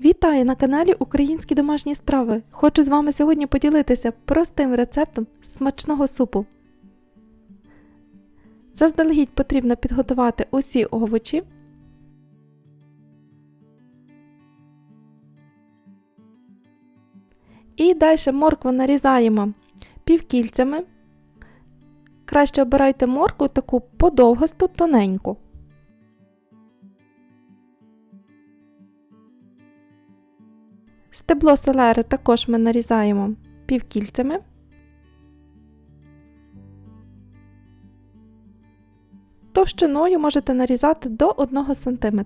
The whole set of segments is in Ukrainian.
Вітаю на каналі Українські домашні страви. Хочу з вами сьогодні поділитися простим рецептом смачного супу. Заздалегідь потрібно підготувати усі овочі. І далі моркву нарізаємо півкільцями. Краще обирайте моркву таку подовгосту тоненьку. Стебло селери також ми нарізаємо півкільцями. Товщиною можете нарізати до 1 см.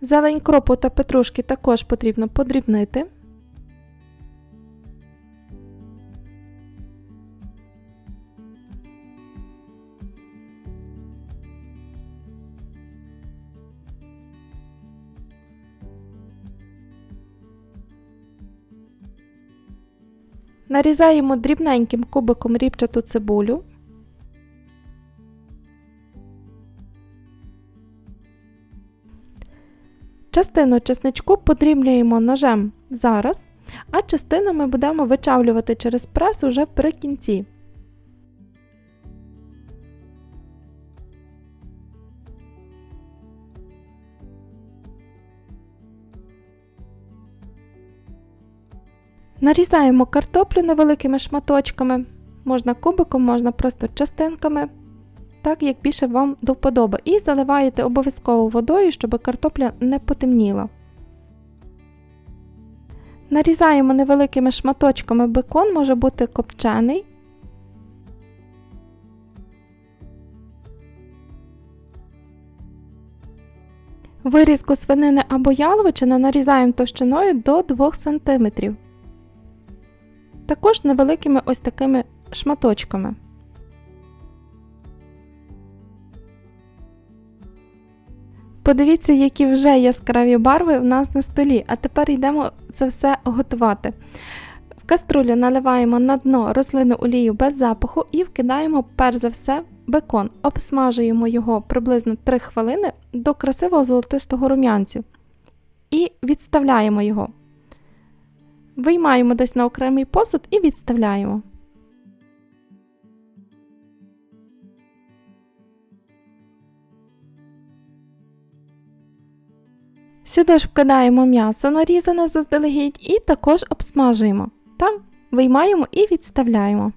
Зелень кропу та петрушки також потрібно подрібнити. Нарізаємо дрібненьким кубиком рібчату цибулю. Частину чесничку подрібнюємо ножем зараз, а частину ми будемо вичавлювати через прес уже при кінці. Нарізаємо картоплю невеликими шматочками, можна кубиком, можна просто частинками, так як більше вам до вподоби. І заливаєте обов'язково водою, щоб картопля не потемніла. Нарізаємо невеликими шматочками бекон, може бути копчений. Вирізку свинини або яловичини нарізаємо товщиною до 2 см. Також невеликими ось такими шматочками. Подивіться, які вже яскраві барви в нас на столі, а тепер йдемо це все готувати. В каструлю наливаємо на дно рослинну олію без запаху і вкидаємо перш за все бекон. Обсмажуємо його приблизно 3 хвилини до красивого золотистого рум'янцю. І відставляємо його. Виймаємо десь на окремий посуд і відставляємо. Сюди ж вкидаємо м'ясо нарізане заздалегідь і також обсмажуємо. Та виймаємо і відставляємо.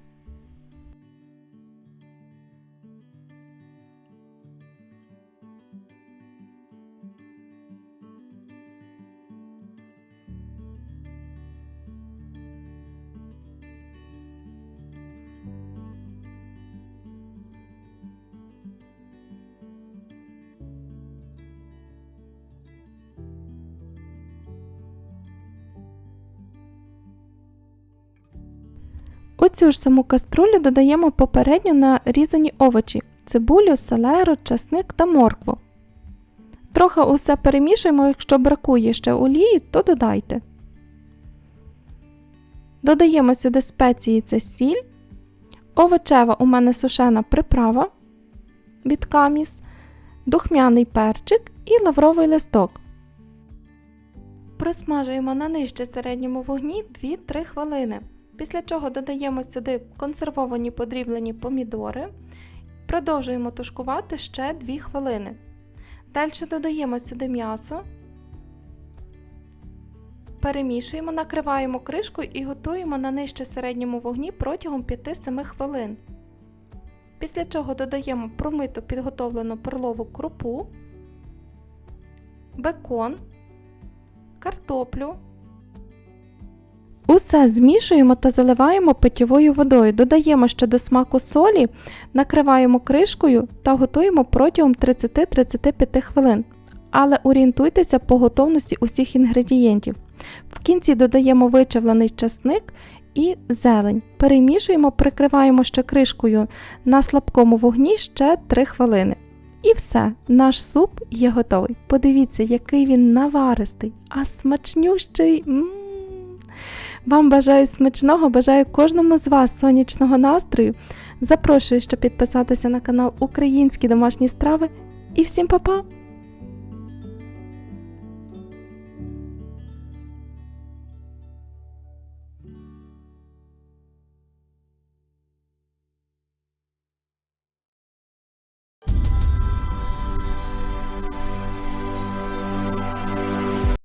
У цю ж саму каструлю додаємо попередньо нарізані овочі цибулю, селеру, часник та моркву. Трохи усе перемішуємо, якщо бракує ще олії, то додайте. Додаємо сюди спеції це сіль, овочева у мене сушена приправа від каміс, духмяний перчик і лавровий листок. Просмажуємо на нижче середньому вогні 2-3 хвилини. Після чого додаємо сюди консервовані подріблені помідори, продовжуємо тушкувати ще 2 хвилини. Далі додаємо сюди м'ясо, перемішуємо, накриваємо кришкою і готуємо на нижче середньому вогні протягом 5-7 хвилин. Після чого додаємо промиту підготовлену перлову крупу, бекон, картоплю. Усе змішуємо та заливаємо питьовою водою. Додаємо ще до смаку солі, накриваємо кришкою та готуємо протягом 30-35 хвилин. Але орієнтуйтеся по готовності усіх інгредієнтів. В кінці додаємо вичавлений часник і зелень. Перемішуємо, прикриваємо ще кришкою на слабкому вогні ще 3 хвилини. І все, наш суп є готовий. Подивіться, який він наваристий, а смачнющий. М -м -м. Вам бажаю смачного, бажаю кожному з вас сонячного настрою. Запрошую, щоб підписатися на канал Українські домашні страви. І всім па-па!